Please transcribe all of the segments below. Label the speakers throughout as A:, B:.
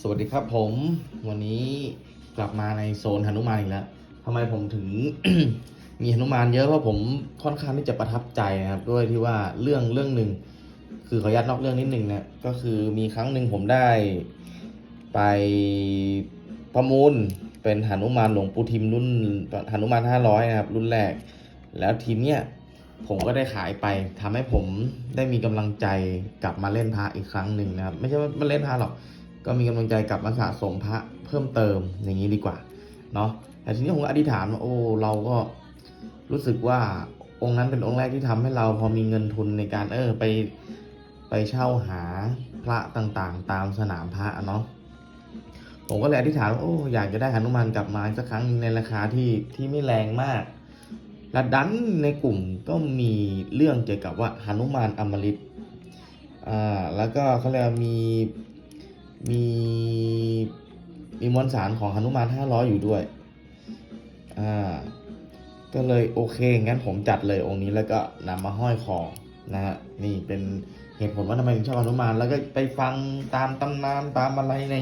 A: สวัสดีครับผมวันนี้กลับมาในโซนหนุมานอีกแล้วทำไมผมถึง มีหนุมานเยอะเพราะผมค่อนข้างที่จะประทับใจนะครับ ด้วยที่ว่าเรื่องเรื่องหนึ่งคือขออนุญาตนอกเรื่องนิดหนึ่งนะก็คือมีครั้งหนึ่งผมได้ไปประมูลเป็นหนุมานหลวงปู่ทิมรุ่นหนุมานห้าร้อยนะครับ รุ่นแรก แล้วทีเนี้ยผมก็ได้ขายไปทำให้ผมได้มีกำลังใจกลับมาเล่นพระอีกครั้งหนึ่งนะครับ ไม่ใช่ว่ามาเล่นพระหรอก ก็มีกำลังใจกลับมาสะสมพระเพิ่มเติมอย่างนี้ดีกว่าเนาะแต่ทีนี้ผมก็อธิษฐานว่าโอ้เราก็รู้สึกว่าองค์นั้นเป็นองค์แรกที่ทำให้เราพอมีเงินทุนในการเออไปไปเช่าหาพระต่างๆ ตามสนามพระเนาะผมก็เลยอธิษฐานว่าโอ้อยากจะได้หนุมานกลับมาสักครั้งนึงในราคาที่ที่ไม่แรงมากและดันในกลุ่มก็มีเรื่องเกี่ยวกับว่าหนุมานอมฤตอ่าแล้วก็เขาเรียกมี มีมีมวลสารของหนุมาน500อยู่ด้วย อ่า ก็เลยโอเค งั้นผมจัดเลยองค์นี้แล้วก็นำมาห้อยคอ นะฮะ นี่เป็นเหตุผลว่าทำไมถึงชอบหนุมาน แล้วก็ไปฟังตามตำนานตามอะไรใน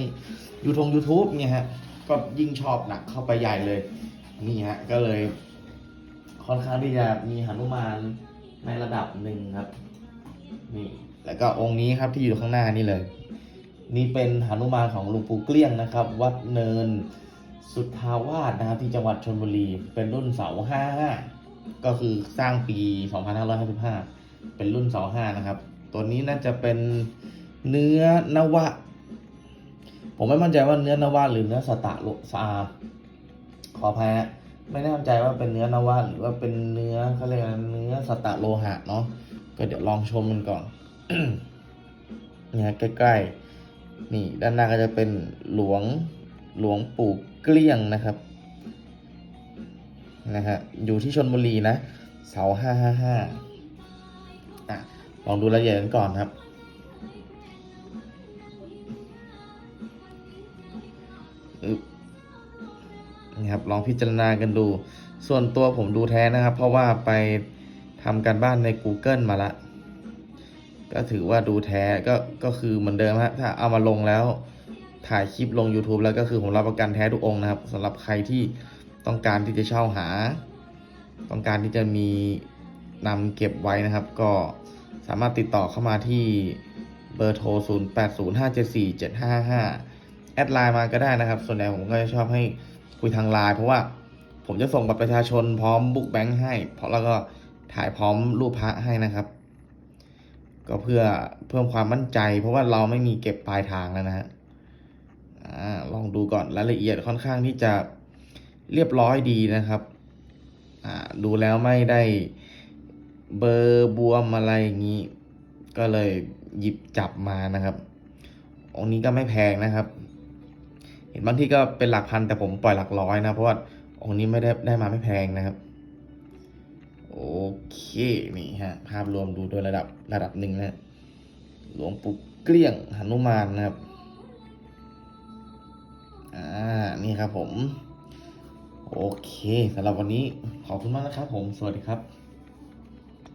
A: ยูทง YouTube เนี่ยฮะ ก็ยิ่งชอบหนักเข้าไปใหญ่เลย นี่ฮะ ก็เลย ค่อนข้างที่จะมีหนุมานในระดับหนึ่งครับ นี่ แล้วก็องค์นี้ครับที่อยู่ข้างหน้านี่เลย นี่เป็นหนุมานของหลวงปู่เกลี้ยงนะครับ วัดเนินสุทธาวาสนะครับที่จังหวัดชลบุรี เป็นรุ่นเสาห้าห้าก็คือสร้างปี 2555 เป็นรุ่นเสาห้านะครับ ตัวนี้น่าจะเป็นเนื้อนวะ ผมไม่มั่นใจว่าเนื้อนวะหรือเนื้อสตะโลซาขออภัยไม่แน่ใจว่าเป็นเนื้อนวะหรือว่าเป็นเนื้อเขาเรียกเนื้อสตะโลหะเนาะก็เดี๋ยวลองชมมันก่อนเนี่ยใกล้ๆ นี่ด้านหน้าก็จะเป็นหลวงหลวงปู่เกลี้ยงนะครับนะฮะอยู่ที่ชนบุรีนะเสาห้าห้าห้าอะลองดูรายละเอียดกันก่อนครับอึ๊บนี่ครับ ลองพิจารณากันดู ส่วนตัวผมดูแท้นะครับ เพราะว่าไปทำการบ้านใน Google มาละ ก็ถือว่าดูแท้ก็ก็คือเหมือนเดิมฮะถ้าเอามาลงแล้วถ่ายคลิปลง YouTube แล้วก็คือผมรับประกันแท้ทุกองค์นะครับสำหรับใครที่ต้องการที่จะเช่าหา ต้องการที่จะมีนำเก็บไว้นะครับ ก็สามารถติดต่อเข้ามาที่เบอร์โทร 0 8 0 5 7 4 7 5 5แอดไลน์มาก็ได้นะครับ ส่วนใหญ่ผมก็จะชอบให้คุยทางไลน์เพราะว่าผมจะส่งบัตรประชาชนพร้อมบุ๊กแบงค์ให้ เพราะแล้วก็ถ่ายพร้อมรูปพระให้นะครับ ก็เพื่อเพิ่มความมั่นใจ เพราะว่าเราไม่มีเก็บปลายทางแล้วนะฮะลองดูก่อนรายละเอียดค่อนข้างที่จะเรียบร้อยดีนะครับดูแล้วไม่ได้เบอร์บวมอะไรอย่างนี้ ก็เลยหยิบจับมานะครับองนี้ก็ไม่แพงนะครับ เห็นบางที่ก็เป็นหลักพันแต่ผมปล่อยหลักร้อยนะเพราะว่าองนี้ไม่ได้ได้มาไม่แพงนะครับ โอเคนี่ฮะภาพรวมดูโดยระดับระดับหนึ่งนะหลวงปู่เกลี้ยงหนุมานนะครับอ่านี่ครับผม โอเคสำหรับวันนี้ขอบคุณมากนะครับผมสวัสดีครับ